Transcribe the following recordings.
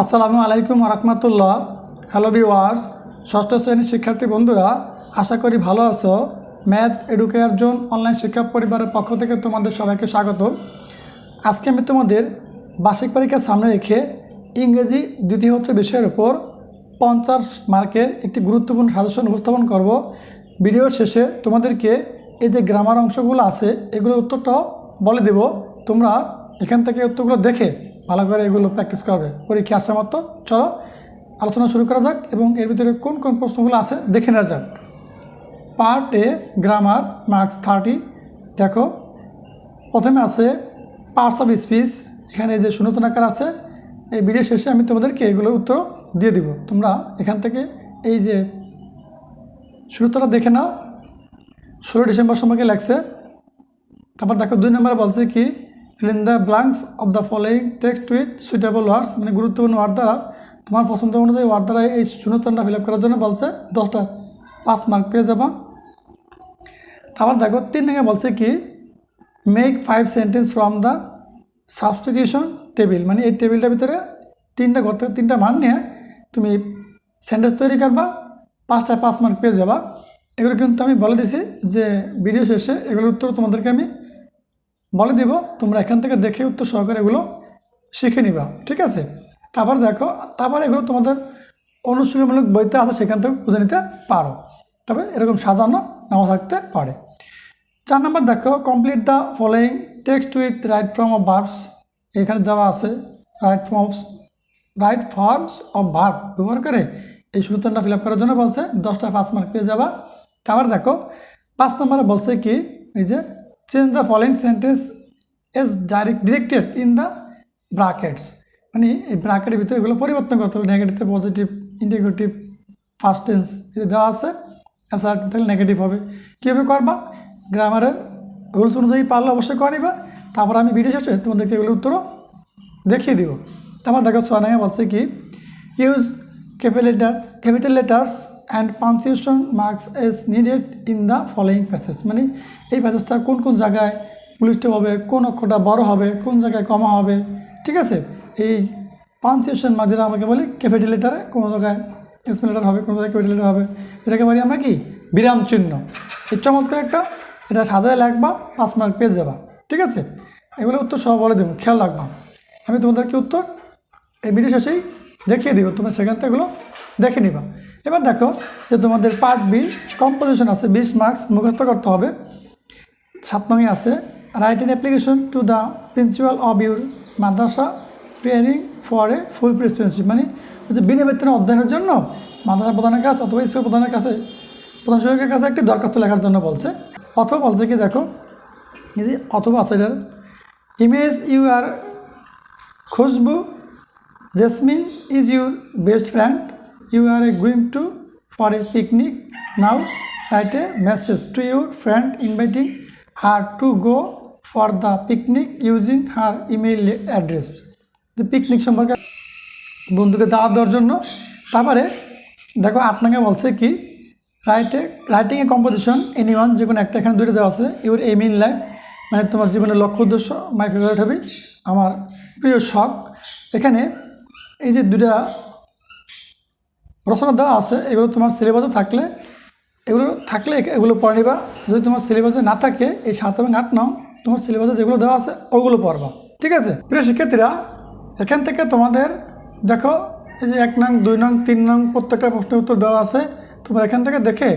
আসসালামু আলাইকুম রহমতুল্লাহ। Hello viewers ষষ্ঠ শ্রেণির শিক্ষার্থী বন্ধুরা, আশা করি ভালো আছো। ম্যাথ এডুকেয়ার জোন অনলাইন শিক্ষা পরিবারের পক্ষ থেকে তোমাদের সবাইকে স্বাগত আজকে আমি তোমাদের বার্ষিক পরীক্ষার সামনে রেখে ইংরেজি দ্বিতীয় হত্র বিষয়ের উপর পঞ্চাশ মার্কের একটি গুরুত্বপূর্ণ সাজেশন উপস্থাপন করব। ভিডিওর শেষে তোমাদেরকে এই যে গ্রামার অংশগুলো আছে, এগুলোর উত্তরটাও বলে দেব। তোমরা এখান থেকে উত্তরগুলো দেখে ভালো করে এগুলো প্র্যাকটিস করবে। পরীক্ষা আসার মতো। চলো, আলোচনা শুরু করা যাক এবং এর ভিতরে কোন কোন প্রশ্নগুলো আছে দেখে নেওয়া যাক। Part A grammar marks thirty দেখো, প্রথমে আছে পার্টস অফ স্পিচ এখানে যে শূন্যতন আকার আছে, এই ভিডিও শেষে আমি তোমাদেরকে এগুলোর উত্তর দিয়ে দিব। তোমরা এখান থেকে এই যে শুরুতরা দেখে নাও। ষোলো ডিসেম্বর সময়কে লাগছে তারপর দেখো দুই নম্বরে বলছে কি fill in the blanks of the following text with suitable words মানে গুরুত্বপূর্ণ ওয়ার্ড দ্বারা তোমার পছন্দ অনুযায়ী ওয়ার্ড দ্বারা এই শূন্যস্থানটা ফিল আপ করার জন্য বলছে দশটা, পাঁচ মার্ক পেয়ে যাবা। তারপর দেখো, তিন দিকে বলছে কি make five sentence from the substitution table মানে এই টেবিলটার ভিতরে তিনটা ঘর থেকে তিনটা মান নিয়ে তুমি সেন্টেন্স তৈরি করবা, পাঁচটায় পাঁচ মার্ক পেয়ে যাবা। এগুলো কিন্তু আমি বলে দিছি যে ভিডিও শেষে এগুলোর উত্তর তোমাদেরকে আমি বলে দিব, তোমরা এখান থেকে দেখে উত্তর সহকারে এগুলো শিখে নিবা, ঠিক আছে? তারপর দেখো, তারপর এগুলো তোমাদের অনুশীলনমূলক বইতে আছে, সেখান থেকে বুঝে নিতে পারো। তবে এরকম সাজানো নাও থাকতে পারে। চার নম্বর দেখো complete the following text with right form of verbs এখানে দেওয়া আছে right forms right forms of verb ব্যবহার করে এই সূত্রটা ফিল আপ করার জন্য বলছে, দশটা পাঁচ মার্ক পেয়ে যাবা। তারপর দেখো, পাঁচ নম্বরে বলছে কি, এই যে change the following sentence as direct directed in the brackets মানে এই ব্রাকেটের ভিতরে এগুলো পরিবর্তন করতে হবে। Negative positive interrogative first tense যদি দেওয়া আছে অ্যাসার তাহলে নেগেটিভ হবে। কীভাবে করবা? গ্রামারের রুলস অনুযায়ী পারলে অবশ্যই করে নিবা। তারপর আমি ভিডিও শেষে তোমাদেরকে এগুলোর উত্তরও দেখিয়ে দিব। তারপর দেখো সোয়ানাঙ্গে বলছে কি use capital letter capital letters and punctuation marks as needed in the following passage মানে এই প্যাসেজটা কোন কোন জায়গায় পুলিশটা হবে, কোন অক্ষরটা বড় হবে, কোন জায়গায় কমা হবে, ঠিক আছে? এই পাঞ্চুয়েশন মার্ক যেটা আমাকে বলি ক্যাপিটাল লেটারে কোনো জায়গায় স্মল লেটার হবে, কোনো জায়গায় ক্যাপিটাল লেটার হবে, এটাকে বলি আমরা কি? বিরাম চিহ্ন। এই চমৎকার একটা এটা সাজায় লাগবা পাঁচ মার্ক পেয়ে যাবা, ঠিক আছে? এগুলো উত্তর সব বলে দেবো, খেয়াল রাখবা। আমি তোমাদেরকে উত্তর এই ভিডিও শেষেই দেখিয়ে দিব, তোমরা সেখান থেকে এগুলো দেখে নিবা। এবার দেখো যে তোমাদের পার্ট বি কম্পোজিশন আছে, বিশ মার্কস মুখস্থ করতে হবে। সাত নঙে আছে write in application to the principal of your madrasa praying for a full presidency মানে হচ্ছে বিনা বেতনে অধ্যয়নের জন্য মাদ্রাসা প্রধানের কাছে অথবা স্কুল প্রধানের কাছে, প্রধান শিক্ষকের কাছে একটি দরখাস্ত লেখার জন্য বলছে। অথবা বলছে কি দেখো যে অথবা আছে এটার imagine you are Khushbu Jasmine is your best friend are a going to for a picnic now write a message to your friend inviting her to go for the picnic using her email address যে picnic সম্পর্কে বন্ধুকে দাওয়াত দেওয়ার জন্য। তারপরে, দেখো, আপনাকে বলছে কি রাইটে writing a composition any one যে কোনো একটা এখানে দুটো দেওয়া আছে ইউর এম ইন লাইফ মানে তোমার জীবনের লক্ষ্য, উদ্দেশ্য মাই ফেভারিট হবে, আমার প্রিয় শখ। এখানে এই যে দুটা রচনা দেওয়া আছে, এগুলো তোমার সিলেবাসে থাকলে, এগুলো থাকলে এগুলো পড়ে নিবা। যদি তোমার সিলেবাসে না থাকে, এই সাত এবং আট নং, তোমার সিলেবাসে যেগুলো দেওয়া আছে, ওগুলো পড়বা। ঠিক আছে? প্রিয় শিক্ষার্থীরা, এখান থেকে তোমাদের, দেখো, এই যে এক নং, দুই নং, তিন নং, প্রত্যেকটা প্রশ্নের উত্তর দেওয়া আছে। তোমরা এখান থেকে দেখে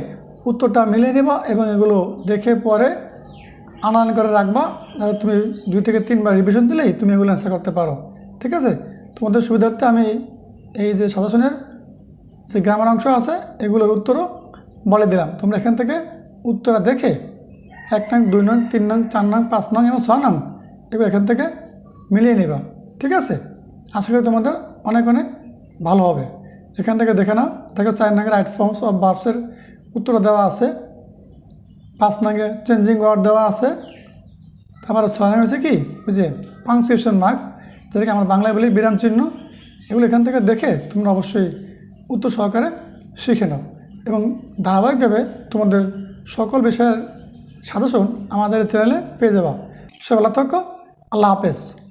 উত্তরটা মিলিয়ে নেবা এবং এগুলো দেখে পরে আনয়ন করে রাখবা, যাতে তুমি দুই থেকে তিনবার রিভিশন দিলেই তুমি এগুলো অ্যান্সার করতে পারো। ঠিক আছে? তোমাদের সুবিধার্থে আমি এই যে সাজেশনের যে গ্রামার অংশ আছে, এগুলোর উত্তরও বলে দিলাম। তোমরা এখান থেকে উত্তরটা দেখে এক নং, দুই নং, তিন নং, চার নং, পাঁচ নং এবং ছয় নং এগুলো এখান থেকে মিলিয়ে নেবা। ঠিক আছে? আশা করি তোমাদের অনেক অনেক ভালো হবে। এখান থেকে দেখে নাও। দেখো চার নঙ্গের রাইট ফর্মস অফ বার্বসের উত্তর দেওয়া আছে। পাঁচ নঙ্গে চেঞ্জিং ওয়ার্ড দেওয়া আছে। তারপরে ছয় নং হচ্ছে কি? বুঝে পাংচুয়েশন মার্কস যেটাকে আমরা বাংলায় বলি বিরাম চিহ্ন। এগুলো এখান থেকে দেখে তোমরা অবশ্যই উত্তর সহকারে শিখে নাও। এবং ধারাবাহিকভাবে তোমাদের সকল বিষয়ের সাজেশন আমাদের চ্যানেলে পেয়ে যাবা। সে ভালো থাকো, আল্লাহ হাফেজ।